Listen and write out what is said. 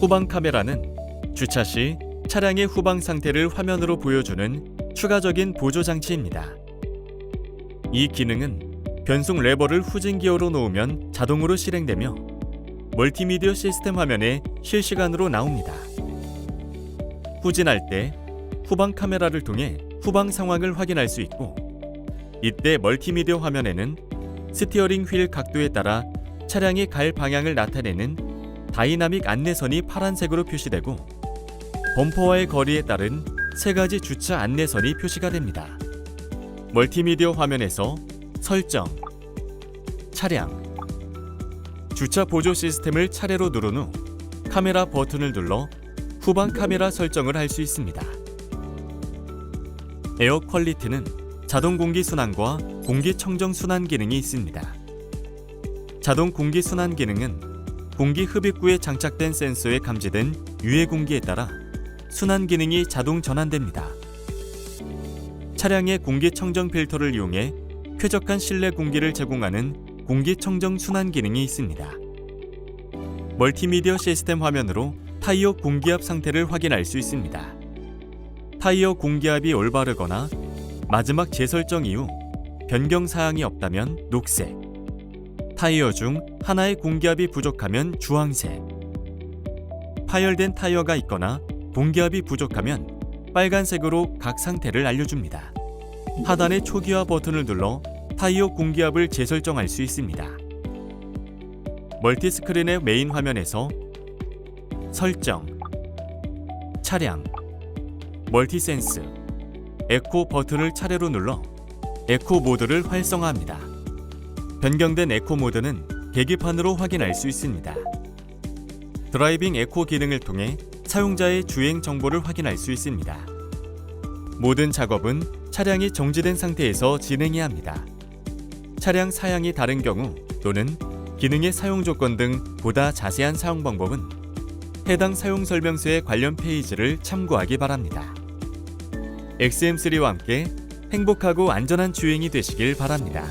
후방 카메라는 주차 시 차량의 후방 상태를 화면으로 보여주는 추가적인 보조 장치입니다. 이 기능은 변속 레버를 후진 기어로 놓으면 자동으로 실행되며 멀티미디어 시스템 화면에 실시간으로 나옵니다. 후진할 때 후방 카메라를 통해 후방 상황을 확인할 수 있고 이때 멀티미디어 화면에는 스티어링 휠 각도에 따라 차량이 갈 방향을 나타내는 다이나믹 안내선이 파란색으로 표시되고 범퍼와의 거리에 따른 세 가지 주차 안내선이 표시가 됩니다. 멀티미디어 화면에서 설정, 차량, 주차 보조 시스템을 차례로 누른 후 카메라 버튼을 눌러 후방 카메라 설정을 할 수 있습니다. 에어 퀄리티는 자동 공기 순환과 공기 청정 순환 기능이 있습니다. 자동 공기 순환 기능은 공기 흡입구에 장착된 센서에 감지된 유해 공기에 따라 순환 기능이 자동 전환됩니다. 차량의 공기 청정 필터를 이용해 쾌적한 실내 공기를 제공하는 공기 청정 순환 기능이 있습니다. 멀티미디어 시스템 화면으로 타이어 공기압 상태를 확인할 수 있습니다. 타이어 공기압이 올바르거나 마지막 재설정 이후 변경 사항이 없다면 녹색, 타이어 중 하나의 공기압이 부족하면 주황색, 파열된 타이어가 있거나 공기압이 부족하면 빨간색으로 각 상태를 알려줍니다. 하단의 초기화 버튼을 눌러 타이어 공기압을 재설정할 수 있습니다. 멀티 스크린의 메인 화면에서 설정, 차량, 멀티 센스, 에코 버튼을 차례로 눌러 에코 모드를 활성화합니다. 변경된 에코 모드는 계기판으로 확인할 수 있습니다. 드라이빙 에코 기능을 통해 사용자의 주행 정보를 확인할 수 있습니다. 모든 작업은 차량이 정지된 상태에서 진행해야 합니다. 차량 사양이 다른 경우 또는 기능의 사용 조건 등 보다 자세한 사용 방법은 해당 사용 설명서의 관련 페이지를 참고하기 바랍니다. XM3와 함께 행복하고 안전한 주행이 되시길 바랍니다.